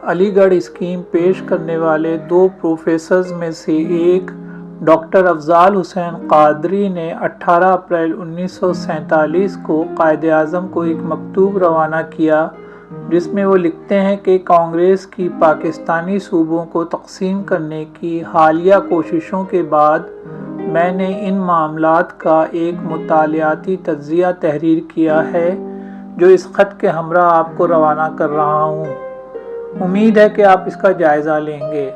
Aligarh scheme पेश करने वाले दो प्रोफेसर्स में से एक, डॉक्टर अफजाल हुसैन कादरी ने 18 अप्रैल 1947 को कायद अज़म को एक मकतूब रवाना किया, जिसमें वो लिखते हैं कि कांग्रेस की पाकिस्तानी सूबों को तकसीम करने की हालिया कोशिशों के बाद मैंने इन मामलात का एक मुतालियाती तजिया तहरीर किया है, जो इस ख़त के हमरा आपको रवाना कर रहा हूँ। उम्मीद है कि आप इसका जायज़ा लेंगे।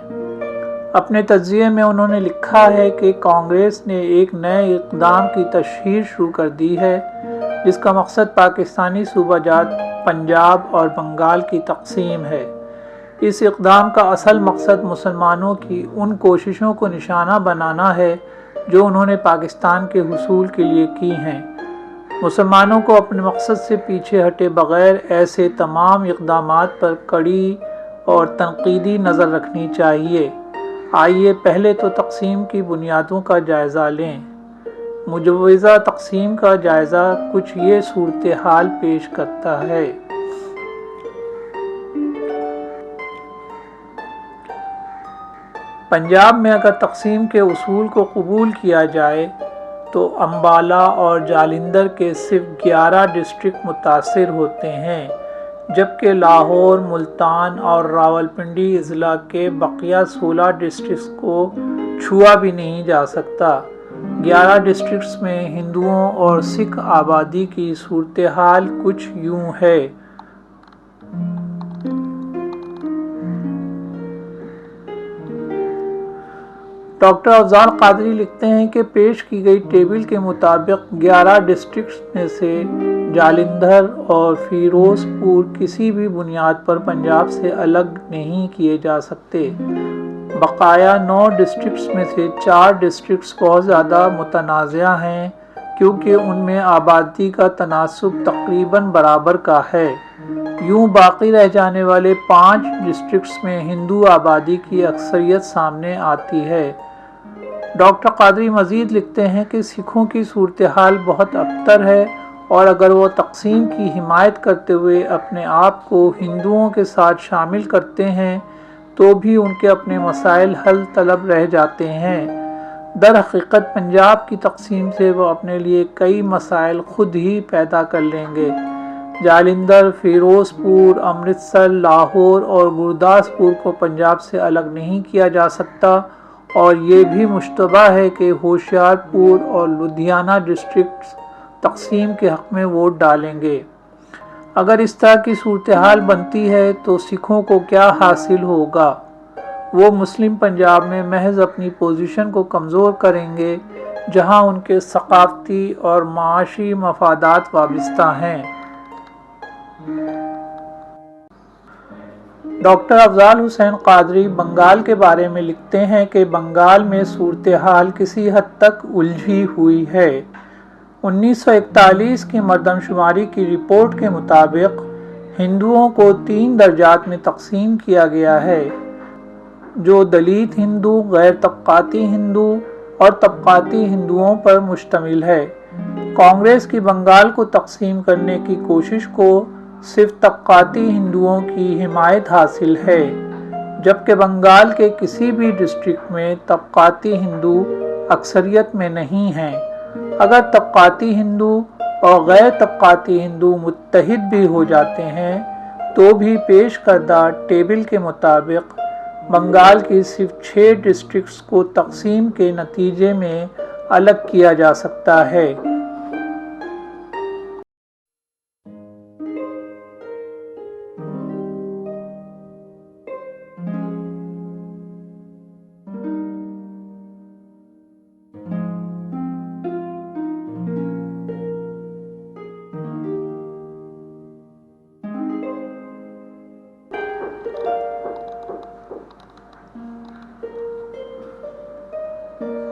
अपने तजिए में उन्होंने लिखा है कि कांग्रेस ने एक नए इकदाम की तशहर शुरू कर दी है, जिसका मकसद पाकिस्तानी सूबाजात पंजाब और बंगाल की तकसीम है। इस इकदाम का असल मकसद मुसलमानों की उन कोशिशों को निशाना बनाना है, जो उन्होंने पाकिस्तान के हसूल के लिए की हैं। मुसलमानों को अपने मकसद से पीछे हटे बग़ैर ऐसे तमाम इकदाम पर कड़ी और तनकीदी नज़र रखनी चाहिए। आइए पहले तो तकसीम की बुनियादों का जायज़ा लें। मुजवज़ा तकसीम का जायज़ा कुछ ये सूरत हाल पेश करता है। पंजाब में अगर तकसीम के असूल को कबूल किया जाए तो अम्बाला और जालिंदर के सिर्फ़ 11 डिस्ट्रिक्ट मुतासर होते हैं, जबकि लाहौर, मुल्तान और रावलपिंडी अजला के बकिया 16 डिस्ट्रिक्ट्स को छुआ भी नहीं जा सकता। 11 डिस्ट्रिक्ट्स में हिंदुओं और सिख आबादी की सूरत हाल कुछ यूँ है। डॉक्टर अफजाल कादरी लिखते हैं कि पेश की गई टेबल के मुताबिक 11 डिस्ट्रिक्ट्स में से जालिंधर और फिरोजपुर किसी भी बुनियाद पर पंजाब से अलग नहीं किए जा सकते। बकाया नौ डिस्ट्रिक्ट्स में से चार डिस्ट्रिक्ट्स बहुत ज़्यादा मुतनाज़ हैं, क्योंकि उनमें आबादी का तनासब तकरीबन बराबर का है। यूँ बाकी रह जाने वाले पाँच डिस्ट्रिक्ट्स में हिंदू आबादी की अक्सरियत सामने आती है। डॉक्टर कादरी मजीद लिखते हैं कि सिखों की सूरत हाल बहुत अबतर है और अगर वो तकसीम की हिमायत करते हुए अपने आप को हिंदुओं के साथ शामिल करते हैं तो भी उनके अपने मसाइल हल तलब रह जाते हैं। दर हकीकत पंजाब की तकसीम से वो अपने लिए कई मसाइल खुद ही पैदा कर लेंगे। जालिंदर, फिरोजपुर, अमृतसर, लाहौर और गुरदासपुर को पंजाब से अलग नहीं किया जा सकता। और ये भी मुशतबा है कि होशियारपुर और लुधियाना डिस्ट्रिक्ट तकसीम के हक़ में वोट डालेंगे। अगर इस तरह की सूरत हाल बनती है तो सिखों को क्या हासिल होगा? वो मुस्लिम पंजाब में महज अपनी पोजीशन को कमज़ोर करेंगे, जहाँ उनके सकाफती और माशी मफादात वाबस्ता हैं। डॉक्टर अफजाल हुसैन कादरी बंगाल के बारे में लिखते हैं कि बंगाल में सूरत हाल किसी हद तक उलझी हुई है। 1941 की मरदमशुमारी की रिपोर्ट के मुताबिक हिंदुओं को तीन दर्जात में तकसीम किया गया है, जो दलित हिंदू गैर तबक़ाती हिंदू और तबक़ाती हिंदुओं पर मुश्तमिल है। कांग्रेस की बंगाल को तकसीम करने की कोशिश को सिर्फ़ तबक़ाती हिंदुओं की हिमायत हासिल है, जबकि बंगाल के किसी भी डिस्ट्रिक्ट में तबक़ाती हिंदू अक्सरियत में नहीं हैं। अगर तबक़ाती हिंदू और गैर तबक़ाती हिंदू मुतहद भी हो जाते हैं तो भी पेश करदा टेबल के मुताबिक बंगाल की सिर्फ़ छः डिस्ट्रिक्ट्स को तकसीम के नतीजे में अलग किया जा सकता है।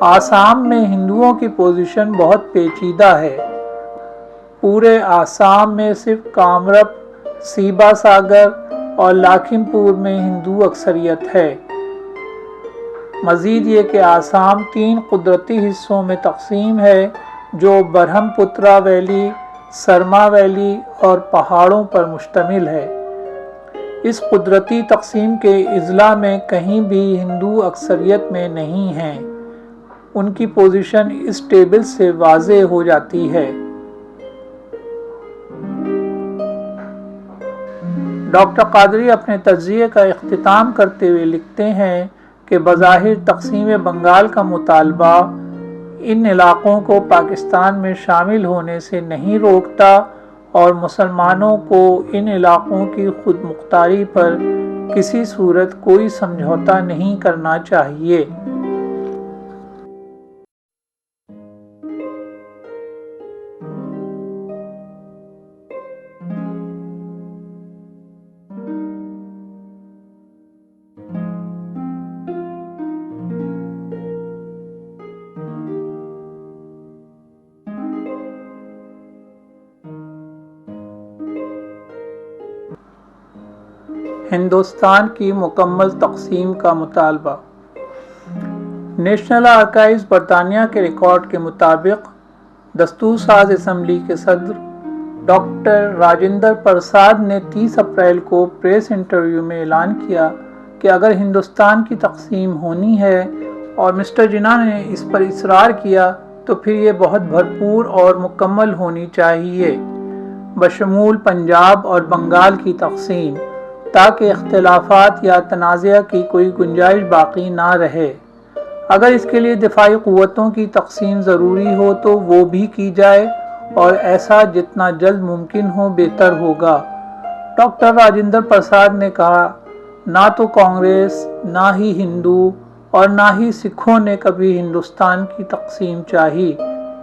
आसाम में हिंदुओं की पोजीशन बहुत पेचीदा है। पूरे आसाम में सिर्फ़ कामरप, सीबा सागर और लाखिमपुर में हिंदू अक्सरियत है। मज़ीद ये कि आसाम तीन कुदरती हिस्सों में तकसीम है, जो बरहमपुत्रा वैली सरमा वैली और पहाड़ों पर मुश्तमिल है। इस कुदरती तकसीम के अजला में कहीं भी हिंदू अक्सरियत में नहीं हैं। उनकी पोजीशन इस टेबल से वाज हो जाती है। डॉक्टर कादरी अपने तजिए का अख्ताम करते हुए लिखते हैं कि बज़ाहिर तकसीम बंगाल का मुतालबा इन इलाक़ों को पाकिस्तान में शामिल होने से नहीं रोकता और मुसलमानों को इन इलाक़ों की खुद मुख्तारी पर किसी सूरत कोई समझौता नहीं करना चाहिए। हिंदुस्तान की मुकम्मल तकसीम का मुतालबा। नेशनल आर्काइव्स बरतानिया के रिकॉर्ड के मुताबिक दस्तूर साज इसम्बली के सदर डॉक्टर राजेंद्र प्रसाद ने 30 अप्रैल को प्रेस इंटरव्यू में ऐलान किया कि अगर हिंदुस्तान की तकसीम होनी है और मिस्टर जिना ने इस पर इसरार किया तो फिर ये बहुत भरपूर और मुकम्मल होनी चाहिए। बशमूल पंजाब और बंगाल की तकसीम। ताकि अख्तिलाफ़ात या तनाज़ा की कोई गुंजाइश बाकी ना रहे। अगर इसके लिए दिफाई क़वतों की तकसीम ज़रूरी हो तो वो भी की जाए और ऐसा जितना जल्द मुमकिन हो बेहतर होगा। डॉक्टर राजेंद्र प्रसाद ने कहा, ना तो कांग्रेस, ना ही हिंदू और ना ही सिखों ने कभी हिंदुस्तान की तकसीम चाही।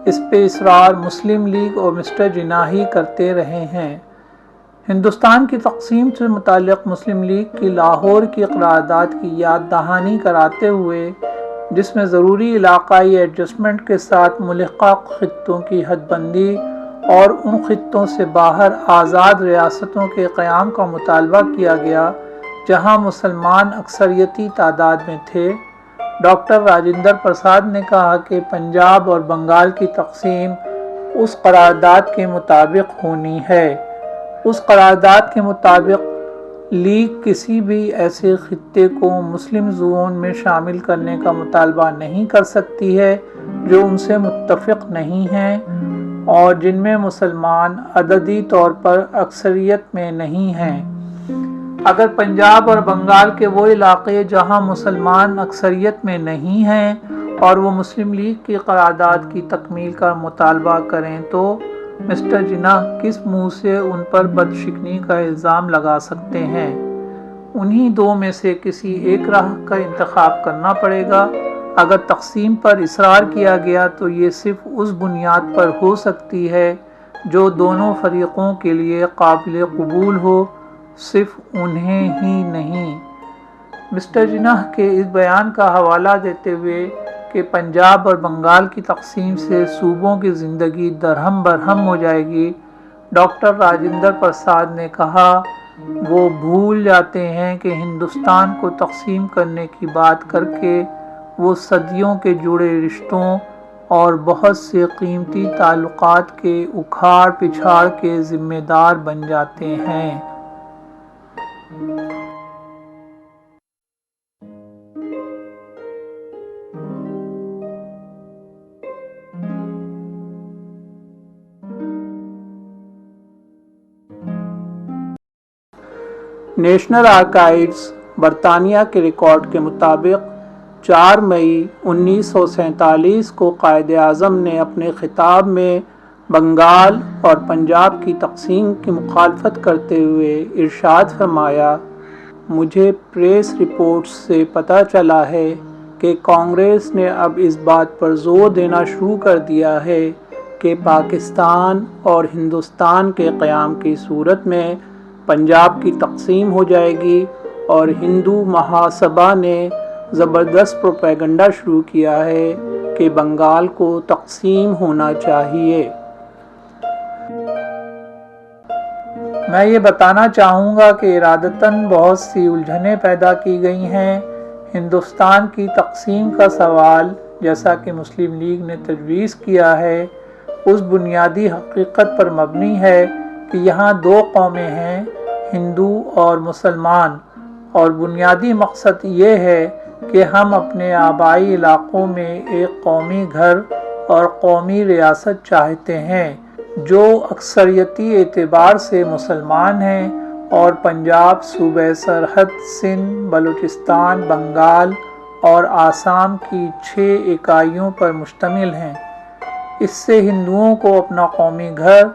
इस पे इसरार मुस्लिम लीग और मिस्टर जिनाही करते रहे हैं। हिंदुस्तान की तकसीम से मुतल मुस्लिम लीग की लाहौर की करारदाद की याद दहानी कराते हुए, जिसमें ज़रूरी इलाकाई एडजस्टमेंट के साथ मुलक़ा ख़त्ों की हदबंदी और उन ख़त्ों से बाहर आज़ाद रियासतों के क़्याम का मुतालबा किया गया, जहाँ मुसलमान अक्सरियती तादाद में थे। डॉक्टर राजेंद्र प्रसाद ने कहा कि पंजाब और बंगाल की तकसीम उस करारदाद के मुताबिक होनी है। उस करारदाद के मुताबिक लीग किसी भी ऐसे खत्े को मुस्लिम जोन में शामिल करने का मुतालबा नहीं कर सकती है, जो उनसे मुतफ़ नहीं हैं और जिनमें मुसलमान अददी तौर पर अक्सरियत में नहीं हैं। अगर पंजाब और बंगाल के वो इलाके जहाँ मुसलमान अक्सरियत में नहीं हैं और वो मुस्लिम लीग की करारदाद की तकमील का मुतालबा करें तो मिस्टर जिना, किस मुँह से उन पर बदशिकनी का इल्ज़ाम लगा सकते हैं? उन्हीं दो में से किसी एक राह का इंतखब करना पड़ेगा। अगर तकसीम पर इसरार किया गया तो ये सिर्फ़ उस बुनियाद पर हो सकती है, जो दोनों फरीक़ों के लिए काबिल कबूल हो, सिर्फ़ उन्हें ही नहीं। मिस्टर जिना के इस बयान का हवाला देते हुए कि पंजाब और बंगाल की तकसीम से सूबों की ज़िंदगी दरहम बरहम हो जाएगी। डॉक्टर राजेंद्र प्रसाद ने कहा, वो भूल जाते हैं कि हिंदुस्तान को तकसीम करने की बात करके वो सदियों के जुड़े रिश्तों और बहुत से कीमती ताल्लुकात के उखाड़ पिछाड़ के ज़िम्मेदार बन जाते हैं। नेशनल आर्काइव्स बरतानिया के रिकॉर्ड के मुताबिक 4 मई उन्नीस सौ सैंतालीस को कायद अज़म ने अपने ख़िताब में बंगाल और पंजाब की तकसीम की मुखालफत करते हुए इरशाद फरमाया, मुझे प्रेस रिपोर्ट्स से पता चला है कि कांग्रेस ने अब इस बात पर ज़ोर देना शुरू कर दिया है कि पाकिस्तान और हिंदुस्तान के क़्याम की सूरत में पंजाब की तकसीम हो जाएगी और हिंदू महासभा ने ज़बरदस्त प्रोपेगंडा शुरू किया है कि बंगाल को तकसीम होना चाहिए। मैं ये बताना चाहूँगा कि इरादतन बहुत सी उलझनें पैदा की गई हैं। हिंदुस्तान की तकसीम का सवाल, जैसा कि मुस्लिम लीग ने तजवीज़ किया है, उस बुनियादी हकीकत पर मबनी है कि यहाँ दो कौमें हैं हिंदू और मुसलमान। और बुनियादी मकसद ये है कि हम अपने आबाई इलाक़ों में एक कौमी घर और कौमी रियासत चाहते हैं, जो अक्सरियती एतबार से मुसलमान हैं और पंजाब, सूबे सरहद, सिंध, बलूचिस्तान, बंगाल और आसाम की छः इकाइयों पर मुश्तमिल हैं। इससे हिंदुओं को अपना कौमी घर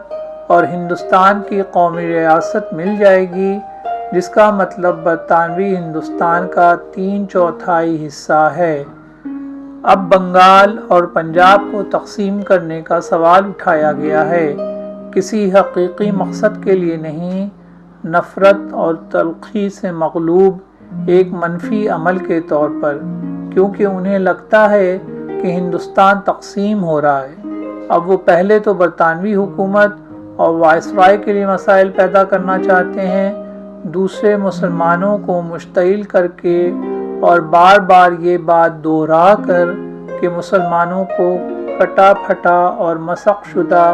और हिंदुस्तान की कौमी रियासत मिल जाएगी, जिसका मतलब बरतानवी हिंदुस्तान का तीन चौथाई हिस्सा है। अब बंगाल और पंजाब को तकसीम करने का सवाल उठाया गया है। किसी हकीकी मकसद के लिए नहीं, नफ़रत और तलखी से मकलूब एक मनफी अमल के तौर पर, क्योंकि उन्हें लगता है कि हिंदुस्तान तकसीम हो रहा है। अब वो पहले तो बरतानवी हुकूमत और वायसराय के लिए मसाइल पैदा करना चाहते हैं। दूसरे मुसलमानों को मुश्तिल करके और बार बार ये बात दोहरा कर कि मुसलमानों को कटा फटा और मसक शुदा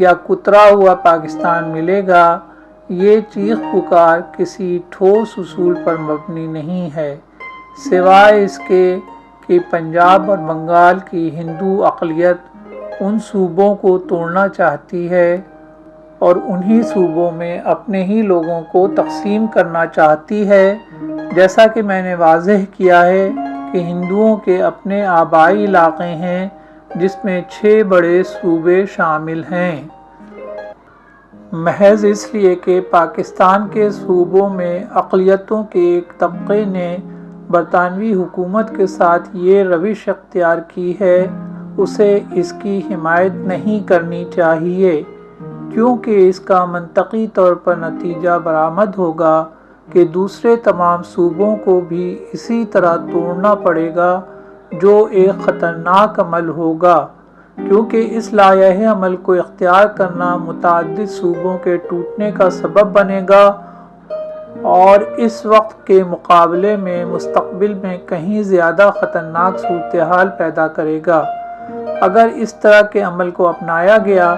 या कुतरा हुआ पाकिस्तान मिलेगा, ये चीख पुकार किसी ठोस उसूल पर मबनी नहीं है। सिवाय इसके कि पंजाब और बंगाल की हिंदू अकलियत उन सूबों को तोड़ना चाहती है। और उन्हीं सूबों में अपने ही लोगों को तकसीम करना चाहती है। जैसा कि मैंने वाजह किया है कि हिंदुओं के अपने आबाई इलाक़े हैं, जिसमें छः बड़े सूबे शामिल हैं। महज इसलिए कि पाकिस्तान के सूबों में अकलीतों के एक तबके ने बरतानवी हुकूमत के साथ ये रविश अख्तियार की है, उसे इसकी हिमायत नहीं करनी चाहिए। क्योंकि इसका मनतकी तौर पर नतीजा बरामद होगा कि दूसरे तमाम सूबों को भी इसी तरह तोड़ना पड़ेगा, जो एक ख़तरनाक अमल होगा। क्योंकि इस लाया अमल को इख्तियार करना मुतद सूबों के टूटने का सबब बनेगा और इस वक्त के मुकाबले में मुस्तबिल में कहीं ज़्यादा ख़तरनाक सूरत हाल पैदा करेगा। अगर इस तरह के अमल को अपनाया गया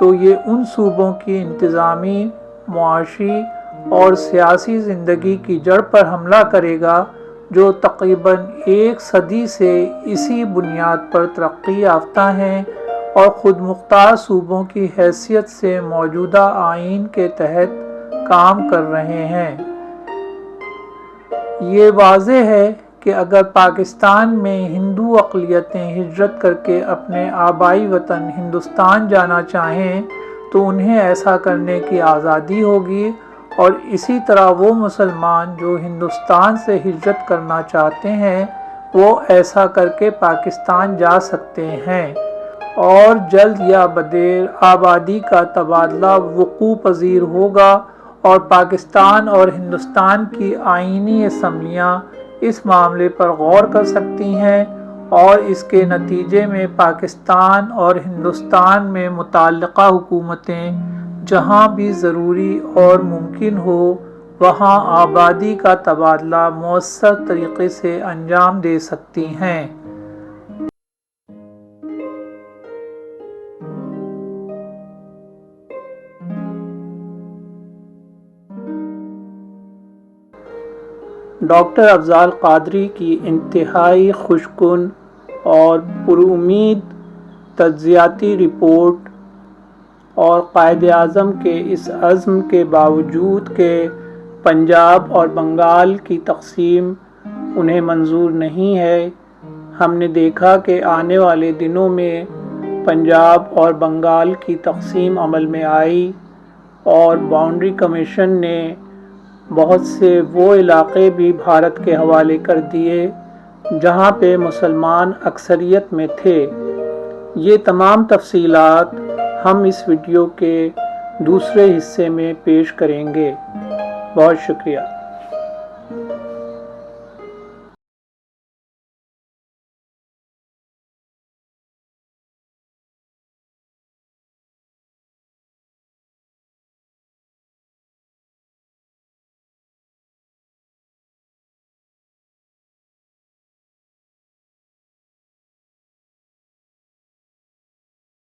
तो ये उन सूबों की इंतज़ामी, मुआशी और सियासी ज़िंदगी की जड़ पर हमला करेगा, जो तकरीबन एक सदी से इसी बुनियाद पर तरक्की याफ्ता हैं और ख़ुद मुख्तार सूबों की हैसियत से मौजूदा आइन के तहत काम कर रहे हैं। ये वाज है कि अगर पाकिस्तान में हिंदू अकलीतें हिजरत करके अपने आबाई वतन हिंदुस्तान जाना चाहें तो उन्हें ऐसा करने की आज़ादी होगी। और इसी तरह वो मुसलमान जो हिंदुस्तान से हिजरत करना चाहते हैं, वो ऐसा करके पाकिस्तान जा सकते हैं। और जल्द या बदेर आबादी का तबादला वकू पजीर होगा और पाकिस्तान और हिंदुस्तान की आइनी असम्बलियाँ इस मामले पर गौर कर सकती हैं और इसके नतीजे में पाकिस्तान और हिंदुस्तान में मुतल हुकूमतें जहाँ भी ज़रूरी और मुमकिन हो, वहाँ आबादी का तबादला मौसर तरीके से अंजाम दे सकती हैं। डॉक्टर अफजाल कादरी की इंतहाई खुशकुन और पुरुद तजियाती रिपोर्ट और कायद अज़म के इस अज़म के बावजूद के पंजाब और बंगाल की तकसीम उन्हें मंजूर नहीं है। हमने देखा कि आने वाले दिनों में पंजाब और बंगाल की तकसीम अमल में आई और बाउंड्री कमीशन ने बहुत से वो इलाक़े भी भारत के हवाले कर दिए, जहाँ पे मुसलमान अक्सरियत में थे। ये तमाम तफसीलात हम इस वीडियो के दूसरे हिस्से में पेश करेंगे। बहुत शुक्रिया।